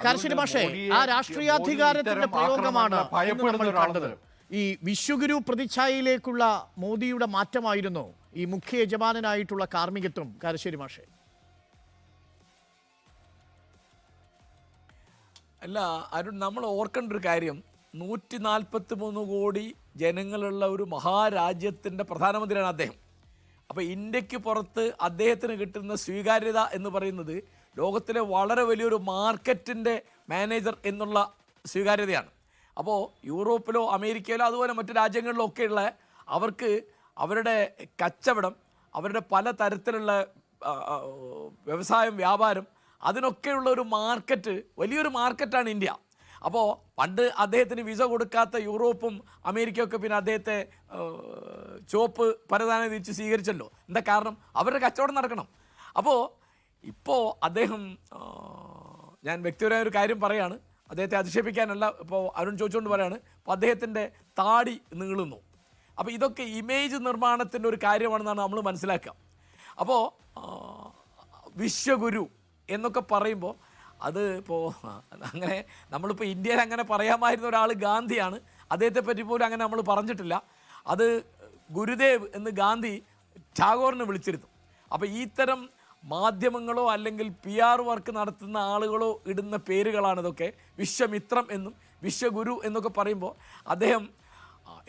കർശന പക്ഷേ ആ രാഷ്ട്രീയാധികാരത്തിന്റെ പ്രയോഗമാണ് നമ്മൾ കണ്ടത് ഈ വിശ്വഗുരു പ്രതിച്ഛായയിലേക്കുള്ള മോദിയുടെ മാറ്റമായിരുന്നു ഈ മുഖ്യ യജമാനായിട്ടുള്ള കാർമ്മികത്വം കാരശ്ശേരി മാഷെ. അല്ല അരുൺ നമ്മൾ ഓർക്കേണ്ട ഒരു കാര്യം. നൂറ്റി നാൽപ്പത്തി മൂന്ന് കോടി ജനങ്ങളുള്ള ഒരു മഹാരാജ്യത്തിന്റെ പ്രധാനമന്ത്രിയാണ് അദ്ദേഹം. അപ്പോൾ ഇന്ത്യയ്ക്ക് പുറത്ത് അദ്ദേഹത്തിന് കിട്ടുന്ന സ്വീകാര്യത എന്ന് പറയുന്നത് ലോകത്തിലെ വളരെ വലിയൊരു മാർക്കറ്റിന്റെ മാനേജർ എന്നുള്ള സ്വീകാര്യതയാണ്. അപ്പോൾ യൂറോപ്പിലോ അമേരിക്കയിലോ അതുപോലെ മറ്റു രാജ്യങ്ങളിലോ ഒക്കെയുള്ള അവർക്ക് അവരുടെ കച്ചവടം അവരുടെ പല തരത്തിലുള്ള വ്യവസായം വ്യാപാരം അതിനൊക്കെയുള്ള ഒരു മാർക്കറ്റ് വലിയൊരു മാർക്കറ്റാണ് ഇന്ത്യ. അപ്പോൾ പണ്ട് അദ്ദേഹത്തിന് വിസ കൊടുക്കാത്ത യൂറോപ്പും അമേരിക്കയൊക്കെ പിന്നെ അദ്ദേഹത്തെ ചുവപ്പ് പരദാന തിരിച്ച് സ്വീകരിച്ചല്ലോ. എന്താ കാരണം? അവരുടെ കച്ചവടം നടക്കണം. അപ്പോൾ ഇപ്പോൾ അദ്ദേഹം ഞാൻ വ്യക്തിപരമായ ഒരു കാര്യം പറയാണ്. അദ്ദേഹത്തെ അധിക്ഷേപിക്കാനല്ല ഇപ്പോൾ അരുൺ ചോദിച്ചുകൊണ്ട് പറയാണ്. അപ്പോൾ അദ്ദേഹത്തിന്റെ താടി നീളുന്നു. അപ്പോൾ ഇതൊക്കെ ഇമേജ് നിർമ്മാണത്തിന്റെ ഒരു കാര്യമാണെന്നാണ് നമ്മൾ മനസ്സിലാക്കുക. അപ്പോൾ വിശ്വഗുരു എന്നൊക്കെ പറയുമ്പോൾ അത് ഇപ്പോൾ അങ്ങനെ നമ്മളിപ്പോൾ ഇന്ത്യയിൽ അങ്ങനെ പറയാമായിരുന്ന ഒരാൾ ഗാന്ധിയാണ്. അദ്ദേഹത്തെ പറ്റി പോലും അങ്ങനെ നമ്മൾ പറഞ്ഞിട്ടില്ല. അത് ഗുരുദേവ് എന്ന് ഗാന്ധി ടാഗോറിനെ വിളിച്ചിരുന്നു. അപ്പോൾ ഇത്തരം മാധ്യമങ്ങളോ അല്ലെങ്കിൽ പി ആർ വർക്ക് നടത്തുന്ന ആളുകളോ ഇടുന്ന പേരുകളാണ് ഇതൊക്കെ. വിശ്വമിത്രം എന്നും വിശ്വഗുരു എന്നൊക്കെ പറയുമ്പോൾ അദ്ദേഹം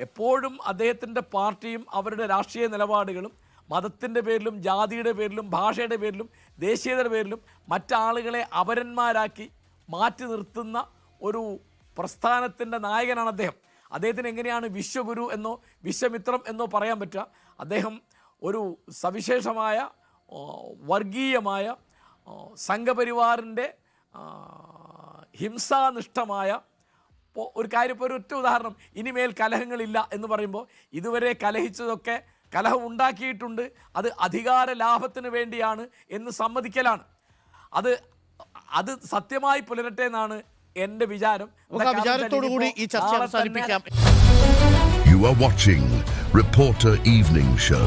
എപ്പോഴും അദ്ദേഹത്തിന്റെ പാർട്ടിയും അവരുടെ രാഷ്ട്രീയ നിലപാടുകളും മതത്തിന്റെ പേരിലും ജാതിയുടെ പേരിലും ഭാഷയുടെ പേരിലും ദേശീയതയുടെ പേരിലും മറ്റാളുകളെ അപരന്മാരാക്കി മാറ്റി നിർത്തുന്ന ഒരു പ്രസ്ഥാനത്തിന്റെ നായകനാണ് അദ്ദേഹം. അദ്ദേഹത്തിന് എങ്ങനെയാണ് വിശ്വഗുരു എന്നോ വിശ്വമിത്രം എന്നോ പറയാൻ പറ്റുക? അദ്ദേഹം ഒരു സവിശേഷമായ വർഗീയമായ സംഘപരിവാറിന്റെ ഹിംസാനിഷ്ഠമായ ഇപ്പോൾ ഒരു കാര്യം ഇപ്പോൾ ഒരു ഒറ്റ ഉദാഹരണം. ഇനിമേൽ കലഹങ്ങളില്ല എന്ന് പറയുമ്പോൾ ഇതുവരെ കലഹിച്ചതൊക്കെ കലഹം ഉണ്ടാക്കിയിട്ടുണ്ട്. അത് അധികാര ലാഭത്തിന് വേണ്ടിയാണ് എന്ന് സമ്മതിക്കലാണ്. അത് അത് സത്യമായി പുലരട്ടെ എന്നാണ് എന്റെ വിചാരം നമുക്ക് ആ എന്താ കാരണം വിചാരത്തോടു കൂടി ഈ ചർച്ച അവസാനിപ്പിക്കാം you are watching reporter evening Show.